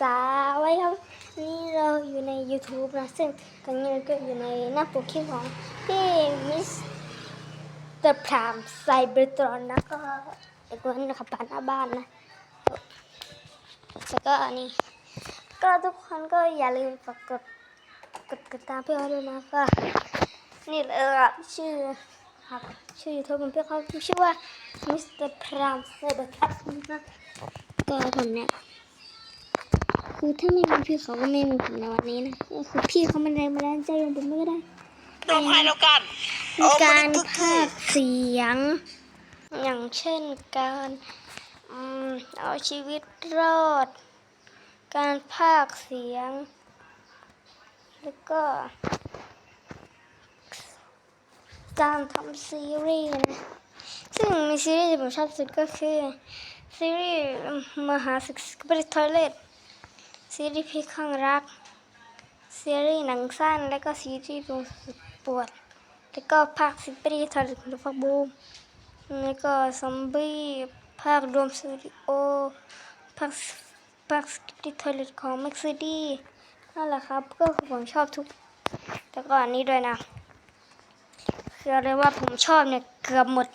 ษาไว้ครับ นี่เราอยู่ใน YouTube นะ ซึ่งตอนนี้เราก็อยู่ในหน้าปกคลิปของพี่มิสเตอร์พรามไซเบอร์ตรอนนะก็ไอ้คนขับผ่านหน้าบ้านนะ แล้วก็อันนี้ ก็ทุกคนก็อย่าลืมฝากกดกดติดตามพี่เขาด้วยนะก็นี่เลยอะชื่อครับชื่อยูทูบของพี่เขาชื่อว่ามิสเตอร์พรามไซเบอร์ทันะก็ผมเนี่ย คือถ้าไม่มีพี่เขาก็ไม่มีผมในวันนี้นะก็คือพี่เขามันแรงบันดาลใจของผมไม่ได้ลงให้แล้วกันมีการพากย์เสียง อย่างเช่นการอืมเอาชีวิตรอด การพากย์เสียง แล้วก็ การทำซีรีส์นะซึ่งมีซีรีส์ที่ผมชอบสุดก็คือซีรีส์มหาศึกบริทอยเลต ซีรีส์พี่ข้างรัก ซีรีส์หนังสั้น แล้วก็ซีรีส์ดวงสุดปวด แล้วก็ภาคซีรีส์ทอร์คุณฟักบูมแล้วก็ซอมบี้ภาครวมสตูดิโอภาคภาคซีรีส์ทอร์ของแม็กซิดี้นั่นแหละครับ ก็คือผมชอบทุกแล้วก็อันนี้ด้วยนะคืออะไรว่าผมชอบเนี่ยเกือบหมด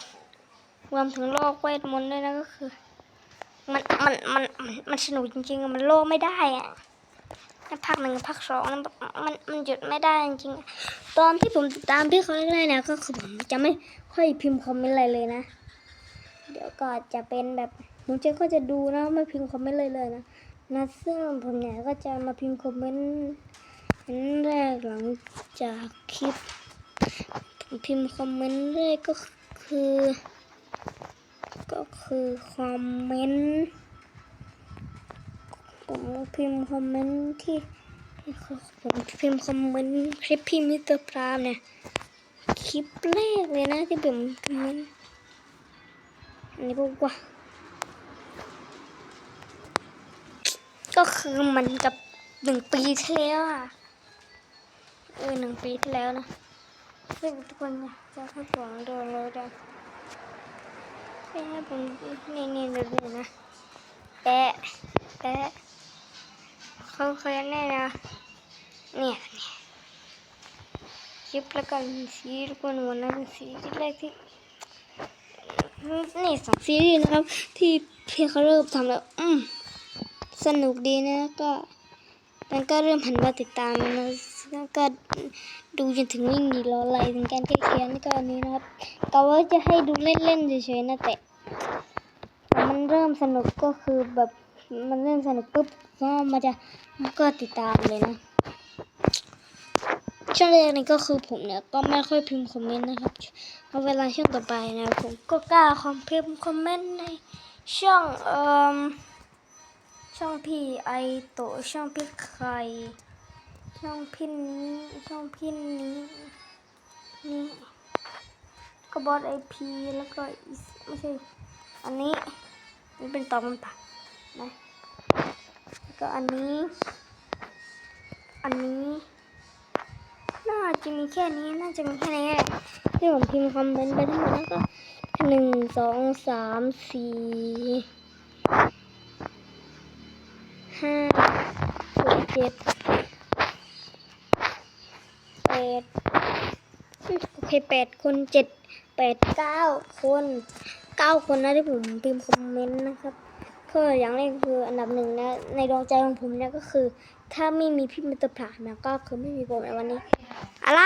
รวมถึงโลกเวทมนต์ด้วยนะก็คือ มันมันมันมันสนุกจริงๆมันโลกไม่ได้อะในภาคหนึ่งกับภาคสองนั้นมันมันหยุดไม่ได้จริงๆตอนที่ผมติดตามพี่เขาแรกๆเนี่ยก็คือผมจะไม่ค่อยพิมพ์คอมเมนต์อะไรเลยนะ เดี๋ยวก็จะเป็นแบบผมเจก็จะดูนะไม่พิมพ์คอมเมนต์เลยเลยนะนะซึ่งผมเนี่ยก็จะมาพิมพ์คอมเมนต์อันแรกหลังจากคลิปพิมพ์คอมเมนต์แรกก็คือ คือคอมเมนต์ผมพิมพ์คอมเมนต์ที่ผมพิมพ์คอมเมนต์คลิปพี่มิสเตอร์พรามเนี่ยคลิปแรกเลยนะที่ผมคอมเมนต์อันนี้บอกว่าก็คือมันกับหนึ่งปีที่แล้วอะเออหนึ่งปีที่แล้วนะซึ่งทุกคนเนี่ยจะให้ผมโดนเลยได้ แปะผมนี่นี่ดูนี่นะแปะแปะเขาเคยแน่นะเนี่ยนี่ยคลิปแล้วกันสีทุกคนวันนั้นสีที่แรกที่นี่สองซีรีส์นะครับ ที่พี่เขาเริ่มทำแล้วอืมสนุกดีนะก็มันก็เริ่มหันมาติดตามนะ แล้วก็ดูจนถึงวิ่งหนีรออะไรถึงการใกล้เคียนก็อันนี้นะครับก็ว่าจะให้ดูเล่นๆเฉยๆนะแต่แต่มันเริ่มสนุกก็คือแบบมันเริ่มสนุกปุ๊บก็มันจะก็ติดตามเลยนะช่วงแรกนี่ก็คือผมเนี่ยก็ไม่ค่อยพิมพ์คอมเมนต์นะครับเอาเวลาช่วงต่อไปนะผมก็กล้าคอมพิมพ์คอมเมนต์ในช่องเอ่อช่องพี่ไอโตช่องพี่ไข่ ช่องพี่นี้ช่องพี่นี้นี่ก็บอสไอพีแล้วก็ไม่ใช่อันนี้มันเป็นตอบคำถามนะแล้วก็อันนี้ อันนี้น่าจะมีแค่นี้น่าจะมีแค่นี้แหละที่ผมพิมพ์คอมเมนต์ไปทั้งหมดแล้วก็หนึ่งสองสามสี่ห้าหกเจ็ด ดโอเคแปดคนเจ็ดแปดเก้าคนเก้าคนนะที่ผมพิมพ์คอมเมนต์นะครับก็อย่างแรกคืออันดับหนึ่งนะในดวงใจของผมเนี่ยก็คือ ถ้าไม่มีพี่มิตรผานะก็คือไม่มีผมในวันนี้ อะไร